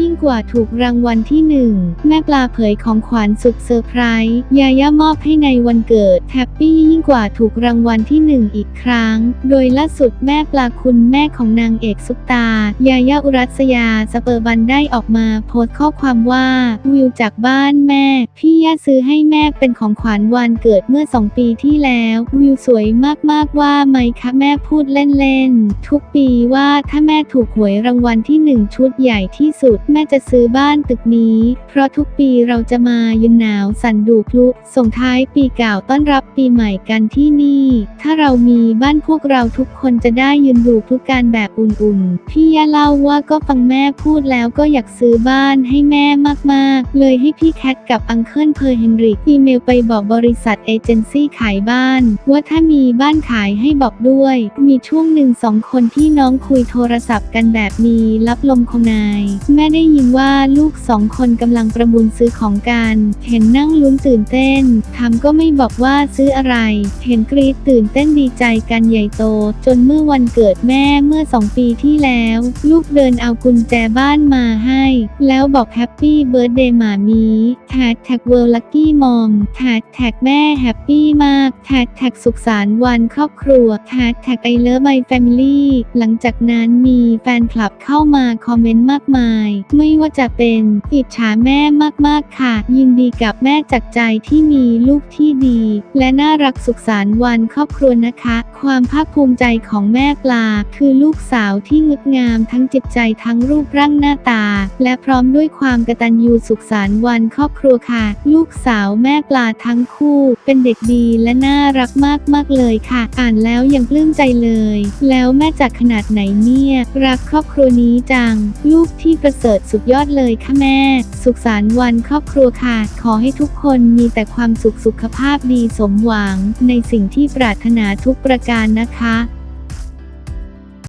ยิ่งกว่าถูกรางวัลที่หนึ่งแม่ปลาเผยของขวัญสุดเซอร์ไพรส์ยาย่ามอบให้ในวันเกิดแฮปปี้ยิ่งกว่าถูกรางวัลที่หนึ่งอีกครั้ง โดยล่าสุดแม่ปลาคุณแม่ของนางเอกซุปตายาย่าอุรัสยาสเปอร์บันได้ออกมาโพสต์ข้อความว่าวิวจากบ้านแม่ พี่ย่าซื้อให้แม่เป็นของขวัญวันเกิดเมื่อสองปีที่แล้ว วิวสวยมากๆว่าไหมคะแม่พูดเล่นๆทุกปีว่าถ้าแม่ถูกหวยรางวัลที่หนึ่งชุดใหญ่ที่สุดแม่จะซื้อบ้านตึกนี้ เพราะทุกปีเราจะมายืนหนาวสั่นดูพลุส่งท้ายปีเก่าต้อนรับปีใหม่กันที่นี่ ถ้าเรามีบ้านพวกเราทุกคนจะได้ยืนดูพลุกันแบบอุ่นๆ พี่ย่าเล่าว่าก็ฟังแม่พูดแล้วก็อยากซื้อบ้านให้แม่มากๆ เลยให้พี่แคทกับอังเคิลเพอร์เฮนริกอีเมลไปบอกบริษัทเอเจนซี่ขายบ้าน ว่าถ้ามีบ้านขายให้บอกด้วย มีช่วงหนึ่งสองคนที่น้องคุยโทรศัพท์กันแบบมีรับลมคงนายแม่ได้ยินว่าลูกสองคนกำลังประมูลซื้อของกัน เห็นนั่งลุ้นตื่นเต้นถามก็ไม่บอกว่าซื้ออะไร เห็นกรีดตื่นเต้นดีใจกันใหญ่โต จนเมื่อวันเกิดแม่เมื่อสองปีที่แล้ว ลูกเดินเอากุญแจบ้านมาให้ แล้วบอกแฮปปี้เบิร์ดเดย์หมามีแท็กแท็กเวิร์ลักกี้มอมแท็กแท็กแม่แฮปปี้มากแท็กแท็กสุขสันต์วันครอบครัวแท็กแท็กไอเลิฟไมแฟมิลี่หลังจากนั้นมีแฟนคลับเข้ามาคอมเมนต์มากมายไม่ว่าจะเป็นอิจฉาแม่มากๆค่ะ ยินดีกับแม่จากใจที่มีลูกที่ดี และน่ารักสุขสันต์วันครอบครัวนะคะ ความภาคภูมิใจของแม่ปลา คือลูกสาวที่งดงามทั้งจิตใจทั้งรูปร่างหน้าตา และพร้อมด้วยความกตัญญูสุขสันต์วันครอบครัวค่ะ ลูกสาวแม่ปลาทั้งคู่ เป็นเด็กดีและน่ารักมากๆเลยค่ะ อ่านแล้วยังปลื้มใจเลย แล้วแม่จากขนาดไหนเนี่ย รักครอบครัวนี้จัง ลูกที่ประเสริฐสุดยอดเลยค่ะแม่ สุขสันต์วันครอบครัวค่ะ ขอให้ทุกคนมีแต่ความสุขสุขภาพดีสมหวัง ในสิ่งที่ปรารถนาทุกประการนะคะ